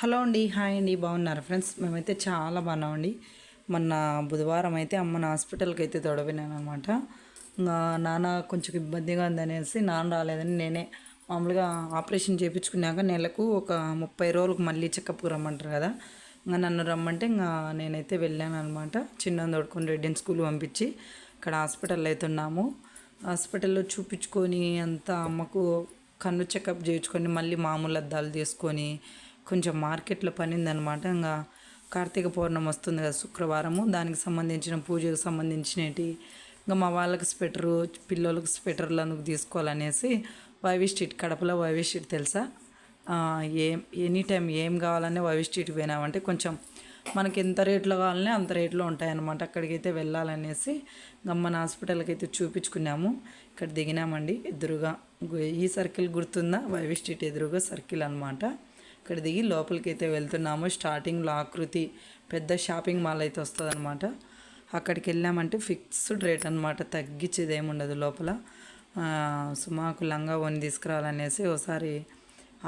Hello అండి hi అండి బాగున్నారు ఫ్రెండ్స్? మేమైతే చాలా బాగున్నామండి. మొన్న బుధవారం అయితే అమ్మని హాస్పిటల్కి అయితే తొడవినాను అనమాట ఇంకా నాన్న కొంచెం ఇబ్బందిగా ఉందనేసి నాన్న రాలేదని నేనే మామూలుగా ఆపరేషన్ చేయించుకున్నాక నెలకు ఒక ముప్పై రోజులకు మళ్ళీ చెకప్కి రమ్మంటారు కదా. ఇంకా నన్ను రమ్మంటే ఇంకా నేనైతే వెళ్ళాను అనమాట చిన్న తోడుకొని రెడ్డిని స్కూల్ పంపించి ఇక్కడ హాస్పిటల్ అయితే ఉన్నాము. హాస్పిటల్లో చూపించుకొని అంతా అమ్మకు కన్ను చెకప్ చేయించుకొని మళ్ళీ మామూలు అద్దాలు తీసుకొని కొంచెం మార్కెట్లో పనిందనమాట. ఇంకా కార్తీక పౌర్ణమి వస్తుంది కదా శుక్రవారము దానికి సంబంధించిన పూజకు సంబంధించినవి ఇంకా మా వాళ్ళకి స్వెటరు పిల్లలకు స్వెటర్లు అందుకు తీసుకోవాలనేసి వైవి స్ట్రీట్ కడపలో వైవి స్ట్రీట్ తెలుసా? ఏం ఎనీ టైం ఏం కావాలనే వైవి స్ట్రీట్ పోయినామంటే కొంచెం మనకి ఎంత రేట్లో కావాలనే అంత రేట్లో ఉంటాయన్నమాట. అక్కడికైతే వెళ్ళాలనేసి గమ్మన హాస్పిటల్కి అయితే చూపించుకున్నాము. ఇక్కడ దిగినామండి ఎదురుగా. ఈ సర్కిల్ గుర్తుందా? వైవి స్ట్రీట్ ఎదురుగా సర్కిల్ అనమాట ఇక్కడ దిగి లోపలికి అయితే వెళ్తున్నాము స్టార్టింగ్లో ఆకృతి పెద్ద షాపింగ్ మాల్ అయితే వస్తుంది అనమాట అక్కడికి వెళ్ళామంటే ఫిక్స్డ్ రేట్ అనమాట తగ్గించేది ఏముండదు లోపల. సుమాకు లంగా వని తీసుకురావాలనేసి ఒకసారి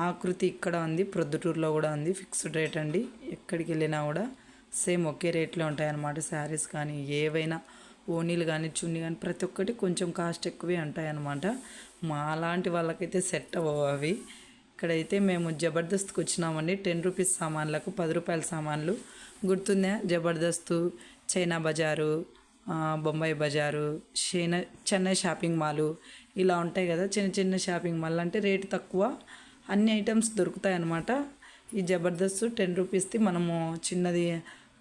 ఆకృతి ఇక్కడ ఉంది ప్రొద్దుటూరులో కూడా ఉంది. ఫిక్స్డ్ రేట్ అండి. ఎక్కడికి వెళ్ళినా కూడా సేమ్ ఒకే రేట్లో ఉంటాయన్నమాట. శారీస్ కానీ ఏవైనా ఓనీలు కానీ చున్నీ కానీ ప్రతి ఒక్కటి కొంచెం కాస్ట్ ఎక్కువే ఉంటాయన్నమాట. మా లాంటి వాళ్ళకైతే సెట్ అవ్వవు అవి. ఇక్కడైతే మేము జబర్దస్త్కి వచ్చినామండి టెన్ రూపీస్ సామాన్లకు పది రూపాయల సామాన్లు. గుర్తుందా? జబర్దస్త్ చైనా బజారు బొంబాయి బజారు చైనా చెన్నై షాపింగ్ మాలు ఇలా ఉంటాయి కదా. చిన్న చిన్న షాపింగ్ మాల్ అంటే రేటు తక్కువ. అన్ని ఐటమ్స్ దొరుకుతాయి అన్నమాట ఈ జబర్దస్త్ టెన్ రూపీస్ది మనము చిన్నది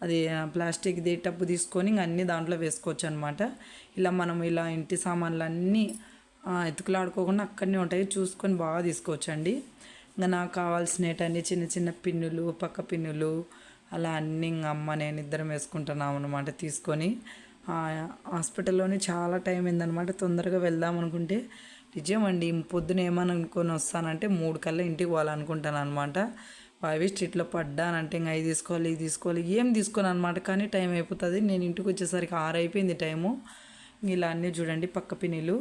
అది ప్లాస్టిక్ది టప్పు తీసుకొని ఇంక అన్ని దాంట్లో వేసుకోవచ్చు అనమాట ఇలా మనం ఇలా ఇంటి సామాన్లు అన్నీ ఎతుకులాడుకోకుండా అక్కడనే ఉంటాయి. చూసుకొని బాగా తీసుకోవచ్చండి. ఇంకా నాకు కావాల్సినవన్నీ చిన్న చిన్న పిన్నులు పక్క పిన్నులు అలా అన్నీ ఇంక అమ్మ నేను ఇద్దరం వేసుకుంటున్నాం అనమాట తీసుకొని. హాస్పిటల్లోనే చాలా టైం అయిందనమాట తొందరగా వెళ్దాం అనుకుంటే నిజమండి పొద్దున ఏమని అనుకొని వస్తానంటే మూడు కల్లా ఇంటికి పోవాలనుకుంటాను అనమాట అవి స్ట్రీట్లో పడ్డానంటే ఇంకా అవి తీసుకోవాలి ఇది తీసుకోవాలి ఏం తీసుకోను అనమాట కానీ టైం అయిపోతుంది. నేను ఇంటికి వచ్చేసరికి ఆరు అయిపోయింది టైము ఇలా అన్నీ చూడండి పక్క పిన్నిలు.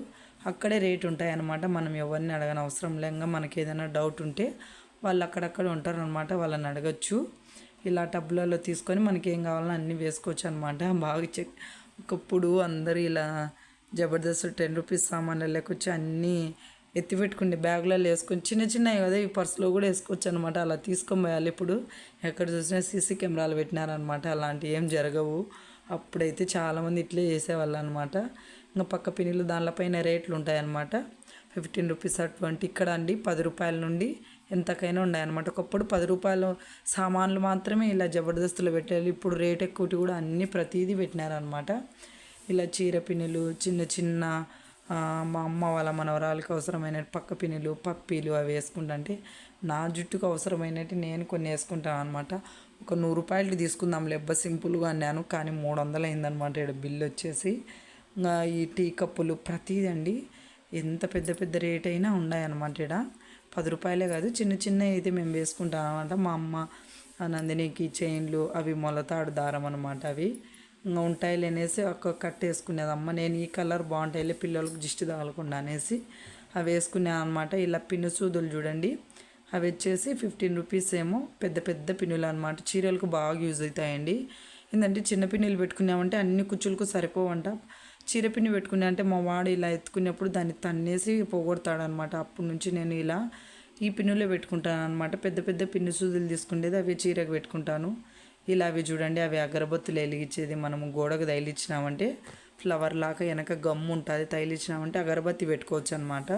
అక్కడే రేట్ ఉంటాయి అన్నమాట మనం ఎవరిని అడగని అవసరం లేక మనకి ఏదైనా డౌట్ ఉంటే వాళ్ళు అక్కడక్కడ ఉంటారు అనమాట వాళ్ళని అడగచ్చు. ఇలా టబ్లలో తీసుకొని మనకి ఏం కావాలో అన్నీ వేసుకోవచ్చు అనమాట బాగా చెక్ ఒకప్పుడు అందరూ ఇలా జబర్దస్త్ టెన్ రూపీస్ సామాన్లు లేకొచ్చి అన్నీ ఎత్తిపెట్టుకుండే బ్యాగులలో వేసుకొని చిన్న చిన్నవి కదా ఈ పర్సులో కూడా వేసుకోవచ్చు అనమాట అలా తీసుకొని పోయాలి ఇప్పుడు. ఎక్కడ చూసినా సీసీ కెమెరాలు పెట్టినారనమాట అలాంటివి ఏం జరగవు. అప్పుడైతే చాలామంది ఇట్లే చేసేవాళ్ళు అనమాట ఇంకా పక్క పిన్నులు దానిపైన రేట్లు ఉంటాయన్నమాట. ఫిఫ్టీన్ రూపీస్ ట్వంటీ ఇక్కడ అండి పది రూపాయల నుండి ఎంతకైనా ఉన్నాయన్నమాట. ఒకప్పుడు పది రూపాయలు సామాన్లు మాత్రమే ఇలా జబర్దస్తులు పెట్టారు ఇప్పుడు రేట్ ఎక్కువటి కూడా అన్ని ప్రతిదీ పెట్టినారనమాట ఇలా చీర పిన్నులు చిన్న చిన్న మా అమ్మ వాళ్ళ మనవరాలకు అవసరమైన పక్క పిన్నులు పప్పీలు అవి వేసుకుంటా నా జుట్టుకు అవసరమైనట్టు నేను కొన్ని వేసుకుంటాను అనమాట ఒక నూరు రూపాయలు తీసుకుందాం లెబ్బ సింపుల్గా అన్నాను. కానీ మూడు వందలు అయిందనమాట ఇక్కడ బిల్లు వచ్చేసి ఈ టీ కప్పులు ప్రతిదండి. ఎంత పెద్ద పెద్ద రేట్ అయినా ఉన్నాయన్నమాట ఇక్కడ పది రూపాయలే కాదు చిన్న చిన్న అయితే మేము వేసుకుంటాం అనమాట మా అమ్మ ఆ నందినికి చైన్లు అవి మొలతాడు దారం అనమాట అవి. ఇంకా ఉంటాయి అనేసి ఒక కట్ వేసుకునేది. అమ్మ నేను ఈ కలర్ బాగుంటాయిలే పిల్లలకు దిష్టి తగలకుండా అనేసి అవి వేసుకున్నాను అనమాట ఇలా పిన్ను సూదులు చూడండి. అవి వచ్చేసి ఫిఫ్టీన్ రూపీస్ ఏమో పెద్ద పెద్ద పిన్నులు అనమాట చీరలకు బాగా యూజ్ అవుతాయండి. ఏంటంటే చిన్న పిన్నులు పెట్టుకున్నామంటే అన్ని కుచ్చులకు సరిపోవంట. చీర పిన్ని అంటే మా వాడు ఇలా ఎత్తుకున్నప్పుడు దాన్ని తన్నేసి పోగొడతాడనమాట. అప్పటి నుంచి నేను ఇలా ఈ పిన్నులే పెట్టుకుంటాను అనమాట పెద్ద పెద్ద పిన్ను సూదులు తీసుకునేది అవి చీరకు పెట్టుకుంటాను. ఇలా అవి చూడండి అవి అగరబత్తులు వెలిగించేది. మనము గోడకు తగిలిచ్చినామంటే ఫ్లవర్ లాగా వెనక గమ్ము ఉంటుంది. తగిలిచ్చినామంటే అగరబత్తి పెట్టుకోవచ్చు అనమాట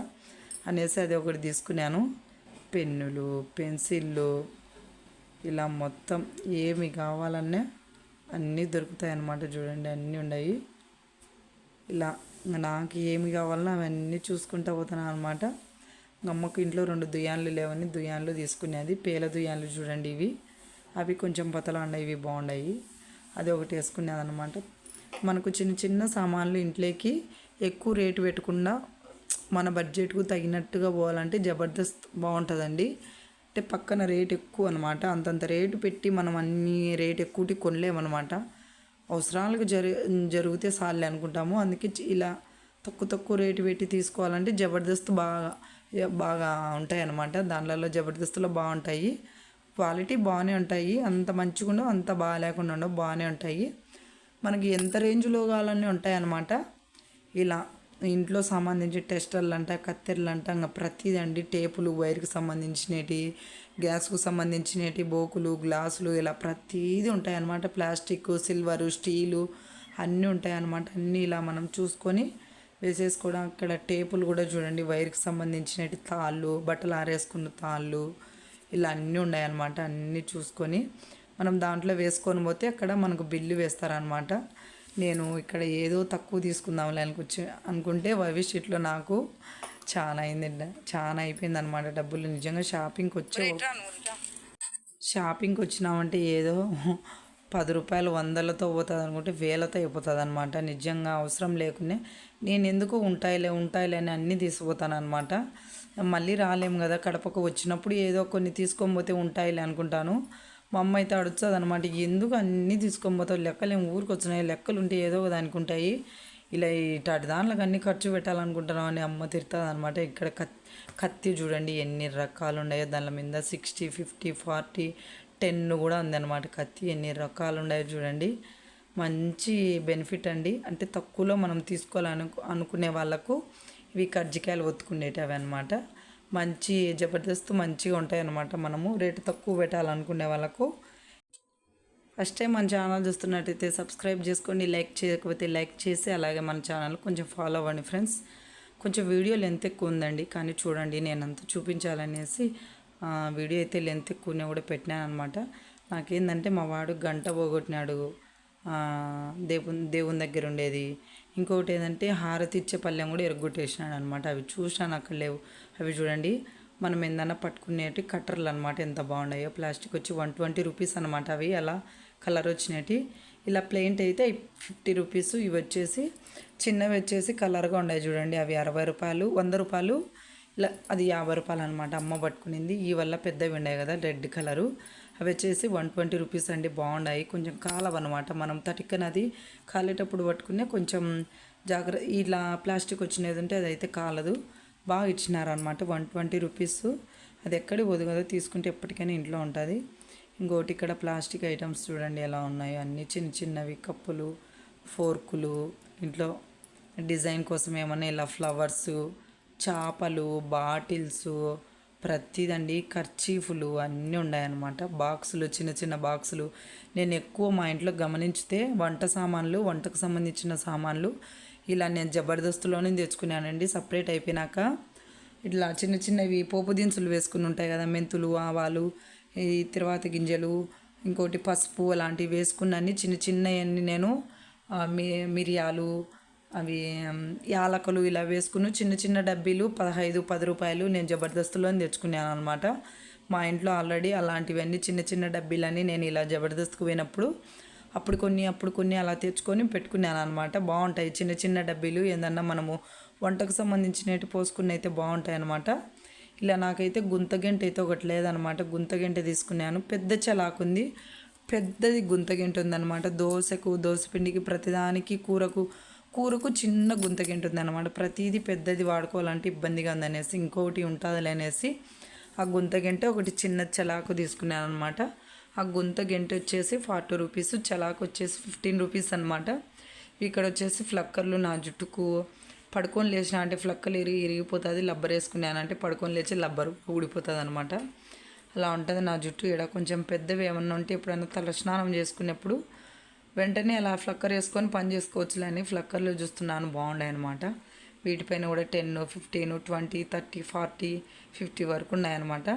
అనేసి అది ఒకటి తీసుకున్నాను. పెన్నులు పెన్సిళ్ళు ఇలా మొత్తం ఏమి కావాలన్నా అన్నీ దొరుకుతాయి అన్నమాట చూడండి అన్నీ ఉన్నాయి. ఇలా నాకు ఏమి కావాలన్నా అవన్నీ చూసుకుంటూ పోతాను అనమాట అమ్మకు ఇంట్లో రెండు దుయ్యాన్లు లేవని దుయ్యాన్లు తీసుకునేది పేల దుయ్యాన్లు చూడండి ఇవి. అవి కొంచెం పతలా ఇవి బాగున్నాయి అది ఒకటి వేసుకునేది అనమాట మనకు చిన్న చిన్న సామాన్లు ఇంట్లోకి ఎక్కువ రేటు పెట్టకుండా మన బడ్జెట్కు తగినట్టుగా పోవాలంటే జబర్దస్త్ బాగుంటుందండి. అంటే పక్కన రేట్ ఎక్కువ అనమాట అంతంత రేటు పెట్టి మనం అన్ని రేట్ ఎక్కువటి కొనలేమన్నమాట. అవసరాలకు జరి జరిగితే చాలే అనుకుంటాము. అందుకే ఇలా తక్కువ తక్కువ రేటు పెట్టి తీసుకోవాలంటే జబర్దస్త్ బాగా బాగా ఉంటాయి అన్నమాట దానిలలో జబర్దస్త్లో బాగుంటాయి. క్వాలిటీ బాగానే ఉంటాయి. అంత మంచిగా ఉండవు అంత బాగా లేకుండా ఉండవు బాగానే ఉంటాయి. మనకి ఎంత రేంజ్లో కావాలన్నీ ఉంటాయన్నమాట. ఇలా ఇంట్లో సంబంధించి టెస్టర్లు అంట కత్తెరలు అంట ఇంకా ప్రతిదండి టేపులు వైర్కి సంబంధించినవి. గ్యాస్కు సంబంధించినటి బోకులు గ్లాసులు ఇలా ప్రతిదీ ఉంటాయన్నమాట. ప్లాస్టిక్ సిల్వరు స్టీలు అన్నీ ఉంటాయన్నమాట. అన్నీ ఇలా మనం చూసుకొని వేసేసుకోవడం. అక్కడ టేపులు కూడా చూడండి. వైర్కి సంబంధించినటి తాళ్ళు బట్టలు ఆరేసుకున్న తాళ్ళు ఇలా అన్నీ ఉన్నాయన్నమాట. అన్నీ చూసుకొని మనం దాంట్లో వేసుకొని పోతే అక్కడ మనకు బిల్లు వేస్తారనమాట నేను ఇక్కడ ఏదో తక్కువ తీసుకుందాంలే అనుకొచ్చి అనుకుంటే భవిష్యత్తులో నాకు చాలా అయింది చాలా అయిపోయింది అనమాట డబ్బులు. నిజంగా షాపింగ్కి వచ్చే షాపింగ్కి వచ్చినామంటే ఏదో పది రూపాయలు వందలతో పోతుంది అనుకుంటే వేలతో అయిపోతుంది అనమాట నిజంగా అవసరం లేకునే నేను ఎందుకు ఉంటాయిలే ఉంటాయిలే అని అన్నీ తీసుకుపోతాను అనమాట మళ్ళీ రాలేము కదా కడపకు వచ్చినప్పుడు ఏదో కొన్ని తీసుకొని పోతే ఉంటాయిలే అనుకుంటాను. మా అమ్మ అయితే అడుగుతుంది అనమాట ఎందుకు అన్నీ తీసుకొని పోతావు? లెక్కలు? ఏం ఊరికి వచ్చినాయి లెక్కలు ఉంటే ఏదో దానికి ఉంటాయి. ఇలా ఇటాటి దాంట్లోకి అన్ని ఖర్చు పెట్టాలనుకుంటున్నాం అని అమ్మ తిడుతుంది అనమాట ఇక్కడ కత్తి కత్తి చూడండి ఎన్ని రకాలు ఉన్నాయో. దాని మీద సిక్స్టీ ఫిఫ్టీ ఫార్టీ టెన్ కూడా ఉందన్నమాట కత్తి. ఎన్ని రకాలు ఉన్నాయో చూడండి. మంచి బెనిఫిట్ అండి. అంటే తక్కువలో మనం తీసుకోవాలను అనుకునే వాళ్ళకు ఇవి కజ్జికాయలు ఒత్తుకునేటవి అనమాట మంచి జబర్దస్త్ మంచిగా ఉంటాయి అన్నమాట మనము. రేటు తక్కువ పెట్టాలనుకునే వాళ్ళకు ఫస్ట్ టైం మన ఛానల్ చూస్తున్నట్టయితే సబ్స్క్రైబ్ చేసుకోండి లైక్ చేయకపోతే లైక్ చేసి అలాగే మన ఛానల్ కొంచెం ఫాలో అవ్వండి ఫ్రెండ్స్. కొంచెం వీడియో లెంత్ ఎక్కువ ఉందండి కానీ చూడండి నేను అంత చూపించాలనేసి వీడియో అయితే లెంత్ ఎక్కువనే కూడా పెట్టినాను అనమాట నాకేందంటే మా వాడు గంట పోగొట్టినాడు దేవుని దేవుని దగ్గర ఉండేది. ఇంకొకటి ఏంటంటే హారతి ఇచ్చే పళ్ళెం కూడా ఎరగొట్టేసినాడు అనమాట అవి చూసాను అక్కడ లేవు. అవి చూడండి మనం ఏందన్నా పట్టుకునేటి కట్టర్లు అనమాట ఎంత బాగున్నాయో. ప్లాస్టిక్ వచ్చి వన్ ట్వంటీ రూపీస్ అనమాట అవి. అలా కలర్ వచ్చినవి. ఇలా ప్లెయింట్ అయితే ఫిఫ్టీ రూపీస్ ఇవి వచ్చేసి చిన్నవి వచ్చేసి కలర్గా ఉన్నాయి చూడండి. అవి అరవై రూపాయలు వంద రూపాయలు ఇలా అది యాభై రూపాయలు అనమాట అమ్మ పట్టుకునింది. ఈ వల్ల పెద్దవి ఉన్నాయి కదా రెడ్ కలరు. అవి వచ్చేసి వన్ ట్వంటీ రూపీస్ అండి బాగున్నాయి. కొంచెం కాలవన్నమాట మనం తటిక్కన అది కాలేటప్పుడు పట్టుకునే కొంచెం జాగ్రత్త ఇలా ప్లాస్టిక్ వచ్చినది ఉంటే అదైతే కాలదు. బాగా ఇచ్చినారనమాట వన్ ట్వంటీ రూపీస్. అది ఎక్కడికి పోదు కదా తీసుకుంటే ఎప్పటికైనా ఇంట్లో ఉంటుంది. ఇంకోటి ఇక్కడ ప్లాస్టిక్ ఐటమ్స్ చూడండి ఎలా ఉన్నాయో. అన్నీ చిన్న చిన్నవి కప్పులు ఫోర్కులు ఇంట్లో డిజైన్ కోసం ఏమన్నా ఇలా ఫ్లవర్స్ చేపలు బాటిల్స్ ప్రతిదండి ఖర్చీఫులు అన్నీ ఉన్నాయన్నమాట. బాక్సులు చిన్న చిన్న బాక్సులు. నేను ఎక్కువ మా ఇంట్లో గమనించితే వంట సామాన్లు వంటకు సంబంధించిన సామాన్లు ఇలా నేను జబర్దస్తులోనే తెచ్చుకున్నానండి. సపరేట్ అయిపోయినాక ఇట్లా చిన్న చిన్నవి పోపు దినుసులు వేసుకుని ఉంటాయి కదా మెంతులు ఆవాలు ఈ తర్వాత గింజలు ఇంకోటి పసుపు అలాంటివి వేసుకున్నన్ని చిన్న చిన్నవన్నీ నేను మీ మిరియాలు అవి యాలకులు ఇలా వేసుకుని చిన్న చిన్న డబ్బీలు పదహైదు పది రూపాయలు నేను జబర్దస్త్లో తెచ్చుకున్నాను అనమాట మా ఇంట్లో ఆల్రెడీ అలాంటివన్నీ చిన్న చిన్న డబ్బీలన్నీ నేను ఇలా జబర్దస్త్కి పోయినప్పుడు అప్పుడు కొన్ని అప్పుడు కొన్ని అలా తెచ్చుకొని పెట్టుకున్నాను అనమాట బాగుంటాయి చిన్న చిన్న డబ్బీలు. ఏందన్నా మనము వంటకు సంబంధించినట్టు పోసుకుని అయితే బాగుంటాయి అనమాట ఇలా నాకైతే గుంత గంట అయితే ఒకటి లేదనమాట. గుంత గంట తీసుకున్నాను. పెద్ద చలాకు ఉంది పెద్దది గుంత గంట ఉందన్నమాట దోశకు దోశ పిండికి ప్రతిదానికి కూరకు కూరకు చిన్న గుంత గంట ఉందన్నమాట ప్రతిదీ పెద్దది వాడుకోవాలంటే ఇబ్బందిగా ఉందనేసి ఇంకొకటి ఉంటుందిలే అనేసి ఆ గుంత గంట ఒకటి చిన్న చలాకు తీసుకున్నాను అనమాట ఆ గుంత గంట వచ్చేసి ఫార్టీ రూపీస్ చలాకు వచ్చేసి ఫిఫ్టీన్ రూపీస్ అనమాట. ఇక్కడ వచ్చేసి ఫ్లక్కర్లు నా జుట్టుకు పడుకొని లేచిన అంటే ఫ్లక్కలు ఇరిగి ఇరిగిపోతుంది లబ్బర్ వేసుకున్నానంటే పడుకొని లేచి లబ్బర్ ఊడిపోతుంది అనమాట అలా ఉంటుంది నా జుట్టు ఇక్కడ కొంచెం పెద్దవి ఏమన్నా ఉంటే ఎప్పుడైనా తల స్నానం చేసుకునేప్పుడు వెంటనే అలా ఫ్లక్కర్ వేసుకొని పని చేసుకోవచ్చులే అని ఫ్లక్కర్లు చూస్తున్నాను బాగున్నాయి అనమాట వీటిపైన కూడా ten fifteen twenty thirty forty fifty వరకు ఉన్నాయన్నమాట.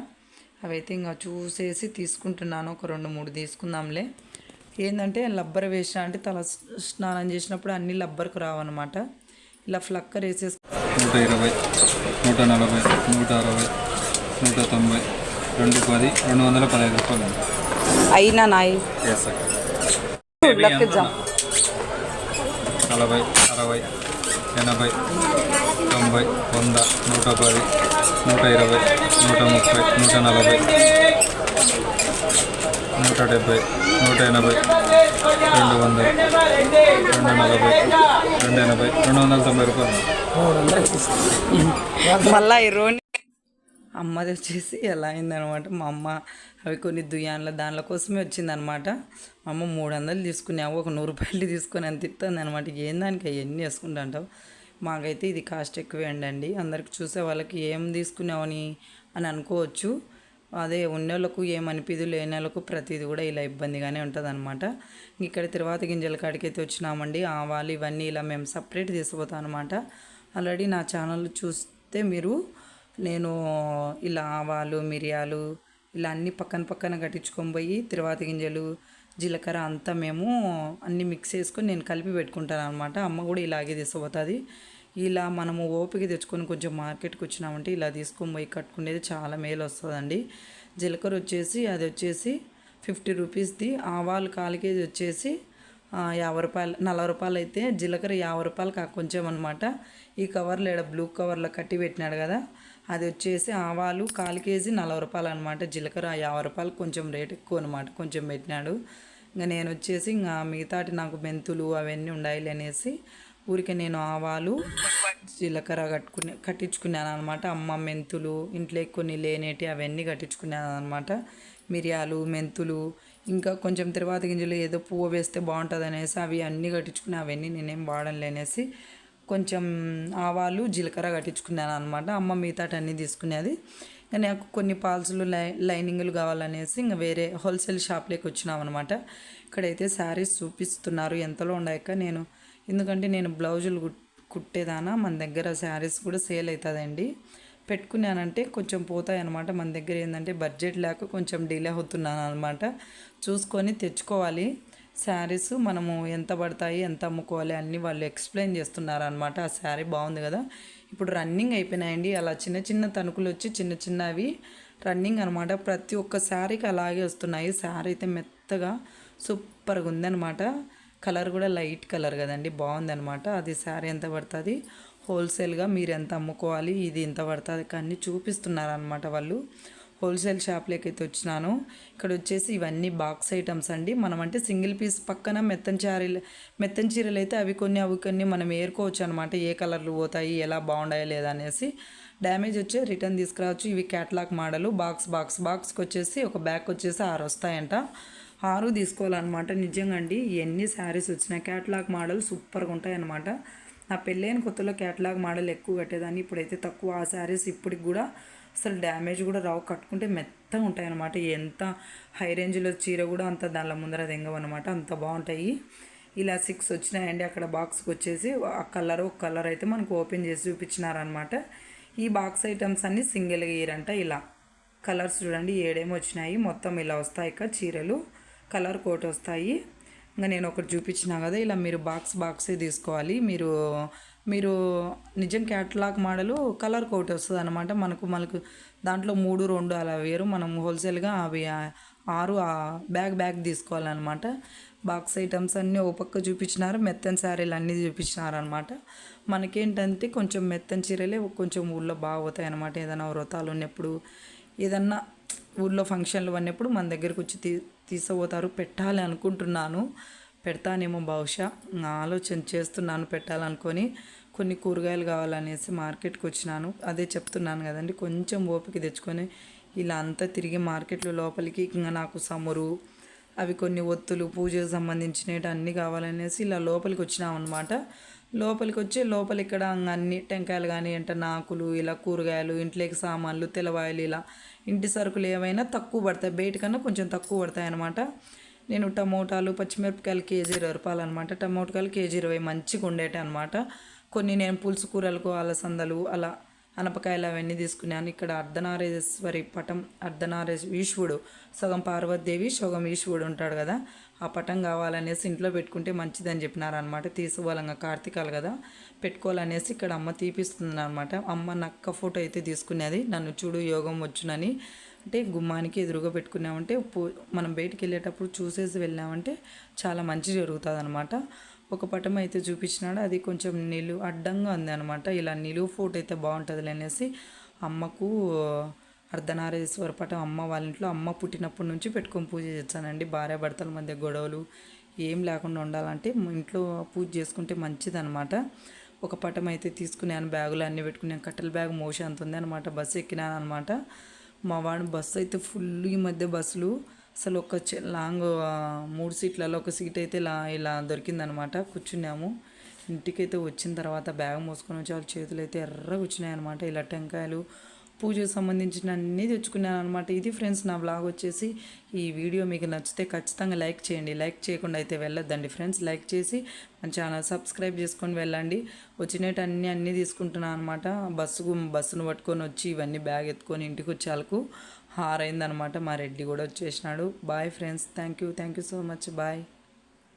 అవైతే ఇంకా చూసేసి తీసుకుంటున్నాను ఒక రెండు మూడు తీసుకుందాంలే. ఏంటంటే లబ్బర్ వేసిన అంటే తల స్నానం చేసినప్పుడు అన్ని లబ్బర్కు రావన్నమాట. ఇలా ఫ్లక్కర్ వేసేసి నూట ఇరవై నూట నలభై నూట అరవై నూట తొంభై రెండు పది రెండు వందల పదహైదు రూపాయలు. అయినా నాయి. నలభై అరవై ఎనభై తొంభై వంద నూట పది నూట ఇరవై నూట ముప్పై నూట నలభై. నూట డెబ్బై నూట ఎనభై రెండు వందలు రెండు నలభై రెండు ఎనభై రెండు వందల తొంభై రూపాయలు ఇరవై అమ్మది వచ్చేసి ఎలా అయిందనమాట. మా అమ్మ అవి కొన్ని దుయ్యాన్ల దానిల కోసమే వచ్చిందనమాట. మా అమ్మ మూడు వందలు తీసుకున్నావు ఒక నూరు రూపాయలు తీసుకొని అంత ఇస్తుంది అనమాట ఏం దానికి అవన్నీ వేసుకుంటా అంటావు మాకైతే ఇది కాస్ట్ ఎక్కువే అండి. అందరికి చూసే వాళ్ళకి ఏం తీసుకున్నావని అని అనుకోవచ్చు. అదే ఉన్నోళ్ళకు ఏమనిపిదు లేనోళ్ళకు ప్రతిదీ ప్రతిది కూడా ఇలా ఇబ్బందిగానే ఉంటుంది అనమాట ఇక్కడ తర్వాత గింజల కాడికి అయితే వచ్చినామండి ఆవాలు ఇవన్నీ ఇలా మేము సపరేట్ తీసుకుపోతాం అనమాట ఆల్రెడీ నా ఛానల్ చూస్తే మీరు నేను ఇలా ఆవాలు మిరియాలు ఇలా అన్ని పక్కన పక్కన కట్టించుకొని పోయి తిరువాత గింజలు జీలకర్ర అంతా మేము అన్ని మిక్స్ చేసుకొని నేను కలిపి పెట్టుకుంటాను అనమాట అమ్మ కూడా ఇలాగే తీసుకుపోతుంది. ఇలా మనము ఓపిక తెచ్చుకొని కొంచెం మార్కెట్కి వచ్చినామంటే ఇలా తీసుకొని పోయి కట్టుకునేది చాలా మేలు వస్తుందండి. జీలకర్ర వచ్చేసి అది వచ్చేసి ఫిఫ్టీ రూపీస్ది. ఆవాలు కాలు కేజీ వచ్చేసి యాభై రూపాయలు నలభై రూపాయలు అయితే జీలకర్ర యాభై రూపాయలు కా కొంచెం అనమాట ఈ కవర్లో ఈడ బ్లూ కవర్లో కట్టి పెట్టినాడు కదా అది వచ్చేసి ఆవాలు కాలు కేజీ నలభై రూపాయలు అనమాట జీలకర్ర యాభై రూపాయలు కొంచెం రేట్ ఎక్కువ అనమాట కొంచెం పెట్టినాడు. ఇంకా నేను వచ్చేసి ఇంకా మిగతాటి నాకు మెంతులు అవన్నీ ఉండాలి అనేసి ఊరికే నేను ఆవాలు జీలకర్ర కట్టుకునే కట్టించుకున్నాను అనమాట అమ్మ మెంతులు ఇంట్లో కొన్ని లేనేటి అవన్నీ కట్టించుకున్నాను అనమాట మిరియాలు మెంతులు ఇంకా కొంచెం తిరువాత గింజలు ఏదో పువ్వు వేస్తే బాగుంటుంది అనేసి అవి అన్నీ కట్టించుకుని అవన్నీ నేనేం వాడను కొంచెం ఆవాలు జీలకర్ర కట్టించుకున్నాను అనమాట అమ్మ మిగతాటి అన్నీ తీసుకునేది. కానీ నాకు కొన్ని పాల్సులు లై లైనింగ్లు కావాలనేసి ఇంకా వేరే హోల్సేల్ షాప్లోకి వచ్చినాం అనమాట ఇక్కడైతే శారీస్ చూపిస్తున్నారు. ఎంతలో ఉన్నాయక నేను ఎందుకంటే నేను బ్లౌజులు కుట్ కుట్టేదానా మన దగ్గర శారీస్ కూడా సేల్ అవుతుందండి పెట్టుకున్నానంటే కొంచెం పోతాయన్నమాట. మన దగ్గర ఏంటంటే బడ్జెట్ లేక కొంచెం డిలే అవుతున్నాను అనమాట చూసుకొని తెచ్చుకోవాలి. శారీస్ మనము ఎంత పడతాయి ఎంత అమ్ముకోవాలి అన్నీ వాళ్ళు ఎక్స్ప్లెయిన్ చేస్తున్నారు అనమాట ఆ శారీ బాగుంది కదా. ఇప్పుడు రన్నింగ్ అయిపోయినాయండి. అలా చిన్న చిన్న తణుకులు వచ్చి చిన్న చిన్నవి రన్నింగ్ అనమాట ప్రతి ఒక్క శారీకి అలాగే వస్తున్నాయి. శారీ అయితే మెత్తగా సూపర్గా ఉందన్నమాట. కలర్ కూడా లైట్ కలర్ కదండి బాగుందనమాట అది శారీ ఎంత పడుతుంది? హోల్సేల్గా మీరు ఎంత అమ్ముకోవాలి? ఇది ఎంత పడుతుంది? కానీ చూపిస్తున్నారనమాట వాళ్ళు. హోల్సేల్ షాప్లోకి అయితే వచ్చినాను. ఇక్కడ వచ్చేసి ఇవన్నీ బాక్స్ ఐటమ్స్ అండి. మనం అంటే సింగిల్ పీస్ పక్కన మెత్తని చీరలు మెత్తని చీరలు అయితే అవి కొన్ని అవి కొన్ని మనం ఏరుకోవచ్చు అనమాట ఏ కలర్లు పోతాయి ఎలా బాగుండాయో లేదా అనేసి. డ్యామేజ్ వచ్చి రిటర్న్ తీసుకురావచ్చు. ఇవి క్యాట్లాగ్ మోడలు. బాక్స్ బాక్స్ బాక్స్కి వచ్చేసి ఒక బ్యాగ్ వచ్చేసి ఆరు వస్తాయంట. ఆరు తీసుకోవాలన్నమాట. నిజంగా అండి ఎన్ని శారీస్ వచ్చినా క్యాట్లాగ్ మోడల్ సూపర్గా ఉంటాయి అన్నమాట నా పెళ్ళైన కొత్తలో క్యాట్లాగ్ మోడల్ ఎక్కువ కట్టేదాన్ని ఇప్పుడైతే తక్కువ. ఆ శారీస్ ఇప్పటికి కూడా అసలు డ్యామేజ్ కూడా రావు. కట్టుకుంటే మెత్తగా ఉంటాయి అన్నమాట ఎంత హై రేంజ్లో చీర కూడా అంత దానిలో ముందర తెంగవన్నమాట. అంత బాగుంటాయి. ఇలా సిక్స్ వచ్చినాయండి. అక్కడ బాక్స్కి వచ్చేసి ఆ కలర్ ఒక కలర్ అయితే మనకు ఓపెన్ చేసి చూపించినారనమాట ఈ బాక్స్ ఐటమ్స్ అన్నీ సింగిల్గా ఇయరంట ఇలా కలర్స్ చూడండి ఏడేమో వచ్చినాయి. మొత్తం ఇలా వస్తాయి ఇక చీరలు. కలర్ కోట్ వస్తాయి. ఇంకా నేను ఒకటి చూపించినా కదా ఇలా మీరు బాక్స్ బాక్సే తీసుకోవాలి. మీరు మీరు నిజం క్యాటలాగ్ మోడలు కలర్ కోట్ వస్తుంది అనమాట మనకు మనకు దాంట్లో మూడు రెండు అలా వేరు. మనం హోల్సేల్గా అవి ఆరు బ్యాగ్ బ్యాగ్ తీసుకోవాలన్నమాట. బాక్స్ ఐటమ్స్ అన్నీ ఓ పక్క చూపించినారు. మెత్తని శారీలు అన్నీ చూపించినారు అనమాట మనకేంటంటే కొంచెం మెత్తని చీరలే కొంచెం ఊళ్ళో బాగా అనమాట ఏదైనా వ్రతాలు ఉన్నప్పుడు ఏదన్నా ఊళ్ళో ఫంక్షన్లు ఉన్నప్పుడు మన దగ్గరకు వచ్చి తీ తీసుకుపోతారు పెట్టాలి అనుకుంటున్నాను. పెడతానేమో బహుశా. నా ఆలోచన చేస్తున్నాను పెట్టాలనుకొని. కొన్ని కూరగాయలు కావాలనేసి మార్కెట్కి వచ్చినాను. అదే చెప్తున్నాను కదండి. కొంచెం ఓపిక తెచ్చుకొని ఇలా అంతా తిరిగి మార్కెట్లో లోపలికి ఇంకా నాకు సమురు అవి కొన్ని ఒత్తులు పూజకు సంబంధించినవి అన్నీ కావాలనేసి ఇలా లోపలికి వచ్చినాం లోపలికి వచ్చి లోపల ఇక్కడ అన్ని టెంకాయలు కానీ ఎంట నాకులు ఇలా కూరగాయలు ఇంట్లోకి సామాన్లు తెలవాయలు ఇలా ఇంటి సరుకులు ఏవైనా తక్కువ పడతాయి. బయట కన్నా కొంచెం తక్కువ పడతాయి అనమాట నేను టమోటాలు పచ్చిమిరపకాయలు కేజీ ఇరవై రూపాయలు అనమాట టమోటాలు కేజీ ఇరవై మంచిగా ఉండేటి అనమాట కొన్ని నేను పులుసు కూరలకు అలసందలు అలా అనపకాయలు అవన్నీ తీసుకున్నాను. ఇక్కడ అర్ధనారేశ్వరి పటం అర్ధనారేశ్ ఈశ్వరుడు సగం పార్వతీదేవి సగం ఈశ్వరుడు ఉంటాడు కదా. ఆ పటం కావాలనేసి ఇంట్లో పెట్టుకుంటే మంచిదని చెప్పినారనమాట తీసుకోవాలంగా కార్తీకాలు కదా. పెట్టుకోవాలనేసి ఇక్కడ అమ్మ తీపిస్తుంది అనమాట అమ్మ నక్క ఫోటో అయితే తీసుకునేది నన్ను చూడు యోగం వచ్చునని. అంటే గుమ్మానికి ఎదురుగా పెట్టుకున్నామంటే మనం బయటికి వెళ్ళేటప్పుడు చూసేసి వెళ్ళామంటే చాలా మంచి జరుగుతుంది అనమాట ఒక పటం అయితే చూపించినాడు. అది కొంచెం నిలువు అడ్డంగా ఉంది అనమాట ఇలా నిలువు ఫోటో అయితే బాగుంటుంది అనేసి అమ్మకు అర్ధనారేశ్వర పటం అమ్మ వాళ్ళ ఇంట్లో అమ్మ పుట్టినప్పటి నుంచి పెట్టుకొని పూజ చేస్తానండి. భార్య భర్తల మధ్య గొడవలు ఏం లేకుండా ఉండాలంటే ఇంట్లో పూజ చేసుకుంటే మంచిదనమాట ఒక పటం అయితే తీసుకున్నాను బ్యాగులు అన్నీ పెట్టుకున్నాను. కట్టెల బ్యాగ్ మోషన్ అంత ఉంది అనమాట బస్సు ఎక్కినాను అనమాట మా వాడిని బస్సు అయితే ఫుల్ ఈ మధ్య బస్సులు. అసలు ఒక లాంగ్ మూడు సీట్లలో ఒక సీట్ అయితే ఇలా ఇలా దొరికిందనమాట కూర్చున్నాము. ఇంటికైతే వచ్చిన తర్వాత బ్యాగ్ మోసుకొని వచ్చి వాళ్ళ చేతులు అయితే ఎర్రగా వచ్చినాయి అనమాట ఇలా టెంకాయలు పూజకు సంబంధించిన అన్నీ తెచ్చుకున్నాను అనమాట ఇది ఫ్రెండ్స్ నా బ్లాగ్ వచ్చేసి ఈ వీడియో మీకు నచ్చితే ఖచ్చితంగా లైక్ చేయండి. లైక్ చేయకుండా అయితే వెళ్ళొద్దండి ఫ్రెండ్స్. లైక్ చేసి మన ఛానల్ సబ్స్క్రైబ్ చేసుకొని వెళ్ళండి. వచ్చినట్టు అన్నీ అన్నీ తీసుకుంటున్నాను అనమాట బస్సుకు బస్సును పట్టుకొని వచ్చి ఇవన్నీ బ్యాగ్ ఎత్తుకొని ఇంటికి వచ్చేలకు హారైందనమాట మా రెడ్డి కూడా వచ్చేసినాడు. Bye friends thank you thank you so much bye